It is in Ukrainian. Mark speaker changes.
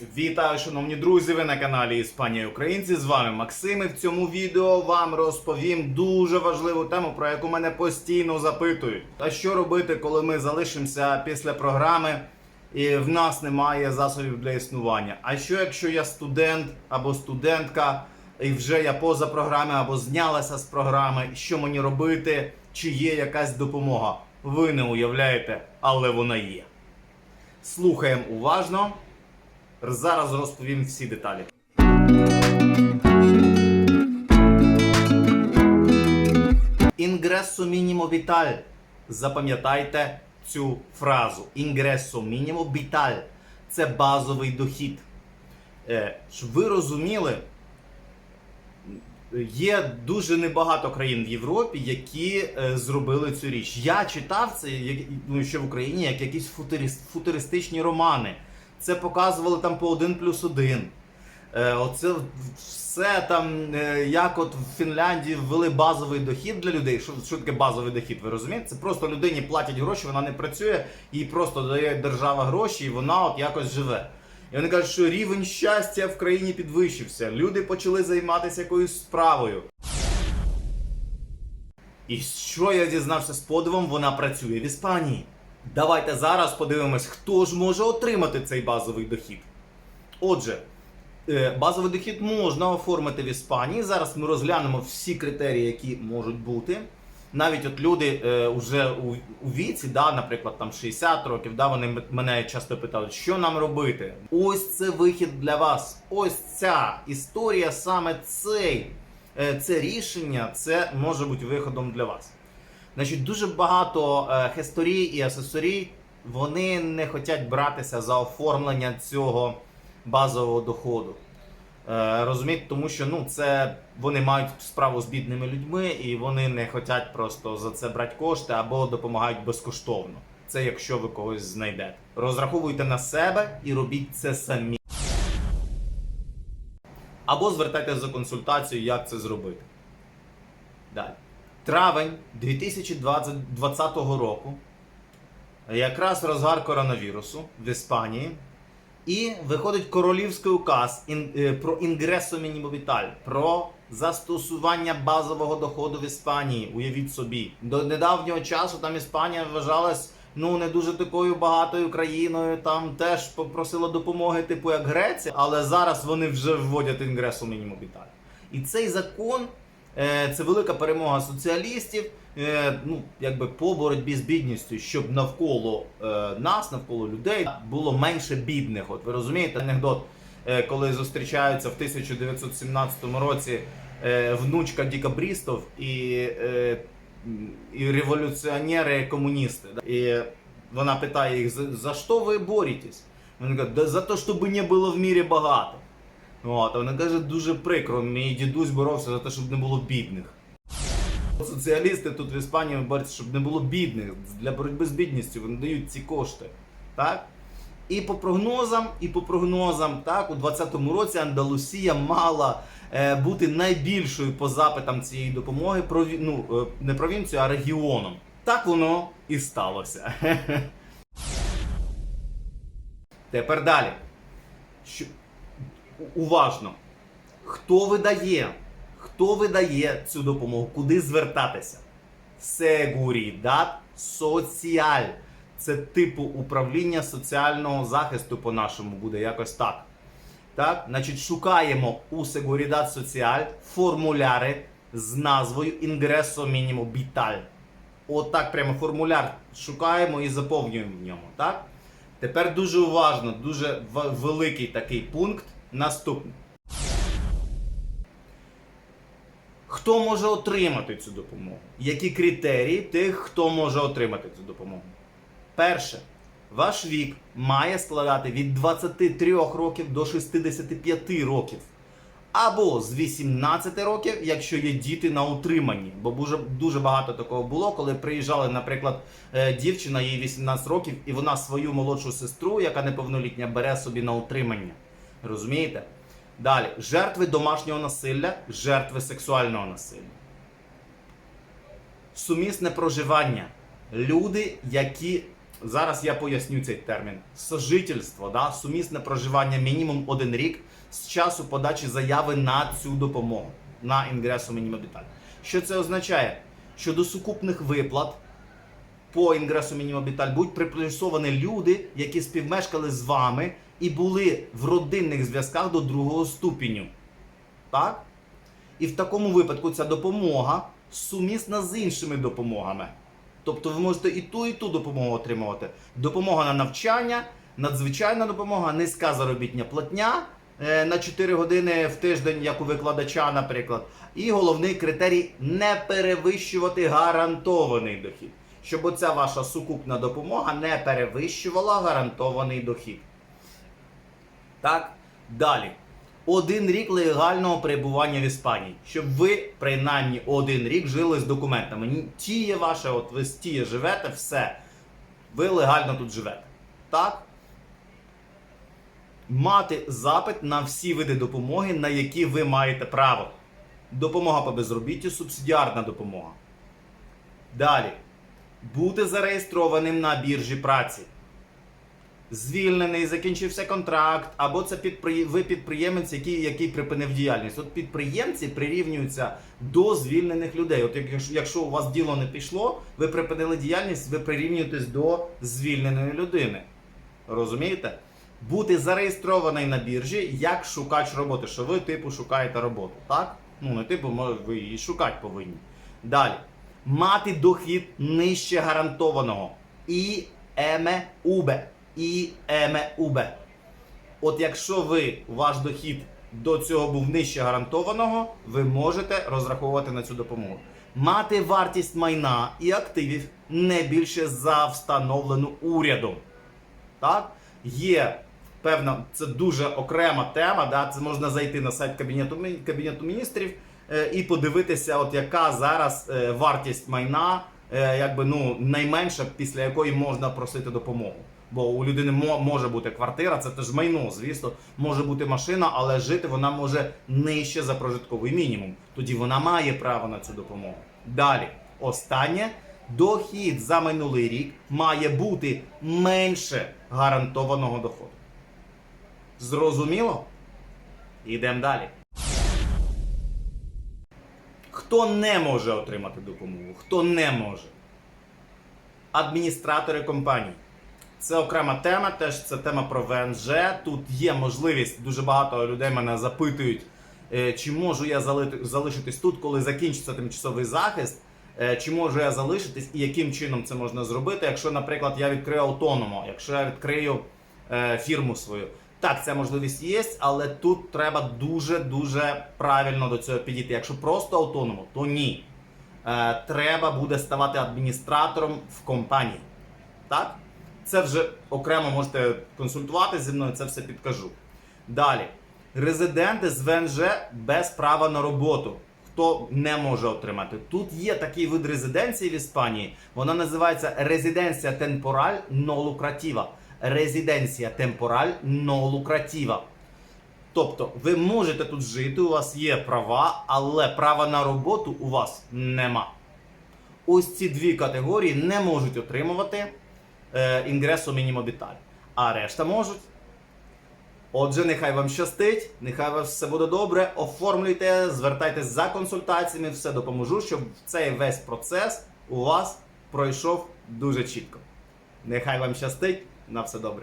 Speaker 1: Вітаю, шановні друзі! Ви на каналі Іспанія Українці. З вами Максим. І в цьому відео вам розповім дуже важливу тему, про яку мене постійно запитують. А що робити, коли ми залишимося після програми і в нас немає засобів для існування? А що якщо я студент або студентка, і вже я поза програми або знялася з програми? Що мені робити? Чи є якась допомога? Ви не уявляєте, але вона є. Слухаємо уважно. Зараз розповім всі деталі. Інгресо мінімо віталь. Запам'ятайте цю фразу. Інгресо мінімо віталь. Це базовий дохід. Е, щоб ви розуміли, є дуже небагато країн в Європі, які е, зробили цю річ. Я читав це ну, ще в Україні як якісь футурист, футуристичні романи. Це показували там по один плюс один. Е, оце все там, е, як от в Фінляндії ввели базовий дохід для людей. Що, що таке базовий дохід? Ви розумієте? Це просто людині платять гроші, вона не працює, їй просто дає держава гроші, і вона от якось живе. І вони кажуть, що рівень щастя в країні підвищився. Люди почали займатися якоюсь справою. І що я дізнався з подивом, вона працює в Іспанії. Давайте зараз подивимось, хто ж може отримати цей базовий дохід. Отже, е, базовий дохід можна оформити в Іспанії. Зараз ми розглянемо всі критерії, які можуть бути. Навіть от люди е, вже у, у віці, да, наприклад, там 60 років, да, вони мене часто питають, що нам робити. Ось це вихід для вас. Ось ця історія, саме цей, е, це рішення, це може бути виходом для вас. Значить, дуже багато е, хесторій і асесорій вони не хочуть братися за оформлення цього базового доходу. Е, розумієте, тому що ну, це вони мають справу з бідними людьми і вони не хочуть просто за це брати кошти або допомагають безкоштовно. Це якщо ви когось знайдете. Розраховуйте на себе і робіть це самі. Або звертайтеся за консультацією, як це зробити. Далі. Травень 2020 року, якраз розгар коронавірусу в Іспанії, і виходить королівський указ е, про інгресо мінімовіталь, про застосування базового доходу в Іспанії. Уявіть собі, до недавнього часу там Іспанія вважалась ну не дуже такою багатою країною. Там теж попросила допомоги, типу як Греція, але зараз вони вже вводять інгресо мінімовіталь. І цей закон Це велика перемога соціалістів, е, ну якби по боротьбі з бідністю, щоб навколо е, нас, навколо людей було менше бідних. От ви розумієте, анекдот, е, коли зустрічаються в 1917 році е, внучка дікабрістів і, е, і революціонери комуністи. І вона питає їх: за що ви боретесь? Вони кажуть, «Да за те, щоб не було в мірі багато. От, вона каже, дуже прикро, мій дідусь боровся за те, щоб не було бідних. Соціалісти тут в Іспанії борються, щоб не було бідних. Для боротьби з бідністю вони дають ці кошти. Так? І по прогнозам, і по прогнозам, так, у 2020 році Андалусія мала е, бути найбільшою по запитам цієї допомоги, прові... ну, е, не провінцією, а регіоном. Так воно і сталося. Тепер далі. Уважно. Хто видає? Хто видає цю допомогу? Куди звертатися? Seguridad Social. Це типу управління соціального захисту по-нашому буде якось так. Так? Значить, шукаємо у Seguridad Social формуляри з назвою Ingresso Minimo Vital. Отак прямо формуляр шукаємо і заповнюємо в ньому. Так? Тепер дуже уважно, дуже великий такий пункт. Наступний. Хто може отримати цю допомогу? Які критерії тих, хто може отримати цю допомогу? Перше, ваш вік має складати від 23 років до 65 років. Або з 18 років, якщо є діти на утриманні. Бо дуже, дуже багато такого було, коли приїжджали, наприклад, е, дівчина, їй 18 років, і вона свою молодшу сестру, яка неповнолітня, бере собі на утримання. Розумієте? Далі, жертви домашнього насилля, жертви сексуального насилля. Сумісне проживання. Люди, які Зараз я поясню цей термін. Сожительство, да? сумісне проживання мінімум один рік з часу подачі заяви на цю допомогу на інгресу мінімобіталь. Що це означає? Що до сукупних виплат по інгресу мінімобіталь будуть приплюсовані люди, які співмешкали з вами і були в родинних зв'язках до другого ступеню. Так? І в такому випадку ця допомога сумісна з іншими допомогами. Тобто ви можете і ту, і ту допомогу отримувати. Допомога на навчання, надзвичайна допомога, низька заробітня платня е, на 4 години в тиждень, як у викладача, наприклад. І головний критерій не перевищувати гарантований дохід. Щоб оця ваша сукупна допомога не перевищувала гарантований дохід. Так, далі. Один рік легального перебування в Іспанії. Щоб ви принаймні один рік жили з документами. Тіє ваше, от ви з тіє живете, все. Ви легально тут живете. Так? Мати запит на всі види допомоги, на які ви маєте право. Допомога по безробіттю, субсидіарна допомога. Далі. Бути зареєстрованим на біржі праці звільнений, закінчився контракт, або це підпри... ви підприємець, який, який припинив діяльність. От підприємці прирівнюються до звільнених людей. От якщо, у вас діло не пішло, ви припинили діяльність, ви прирівнюєтесь до звільненої людини. Розумієте? Бути зареєстрований на біржі як шукач роботи, що ви, типу, шукаєте роботу. Так? Ну, не типу, ви її шукати повинні. Далі. Мати дохід нижче гарантованого. І еме убе. І еме убе. От якщо ви, ваш дохід до цього був нижче гарантованого, ви можете розраховувати на цю допомогу. Мати вартість майна і активів не більше за встановлену урядом. Так? Є певна, це дуже окрема тема. Да? Це можна зайти на сайт Кабінету, Кабінету міністрів е, і подивитися, от яка зараз е, вартість майна, е, якби ну найменша, після якої можна просити допомогу. Бо у людини може бути квартира, це теж майно, звісно, може бути машина, але жити вона може нижче за прожитковий мінімум. Тоді вона має право на цю допомогу. Далі, останнє. Дохід за минулий рік має бути менше гарантованого доходу. Зрозуміло? Йдемо далі. Хто не може отримати допомогу? Хто не може? Адміністратори компаній. Це окрема тема, теж це тема про ВНЖ. Тут є можливість, дуже багато людей мене запитують, е, чи можу я залишитись тут, коли закінчиться тимчасовий захист. Е, Чи можу я залишитись і яким чином це можна зробити, якщо, наприклад, я відкрию автономо, якщо я відкрию е, фірму свою. Так, ця можливість є, але тут треба дуже-дуже правильно до цього підійти. Якщо просто автономо, то ні. Треба буде ставати адміністратором в компанії. Так? Це вже окремо можете консультувати зі мною, це все підкажу. Далі. Резиденти з ВНЖ без права на роботу. Хто не може отримати. Тут є такий вид резиденції в Іспанії. Вона називається резиденція темпораль но лукратива. Резиденція темпораль но лукратива. Тобто, ви можете тут жити, у вас є права, але права на роботу у вас нема. Ось ці дві категорії не можуть отримувати е, інгресу мінімобіталь. А решта можуть. Отже, нехай вам щастить, нехай вас все буде добре. Оформлюйте, звертайтеся за консультаціями, все допоможу, щоб цей весь процес у вас пройшов дуже чітко. Нехай вам щастить, на все добре.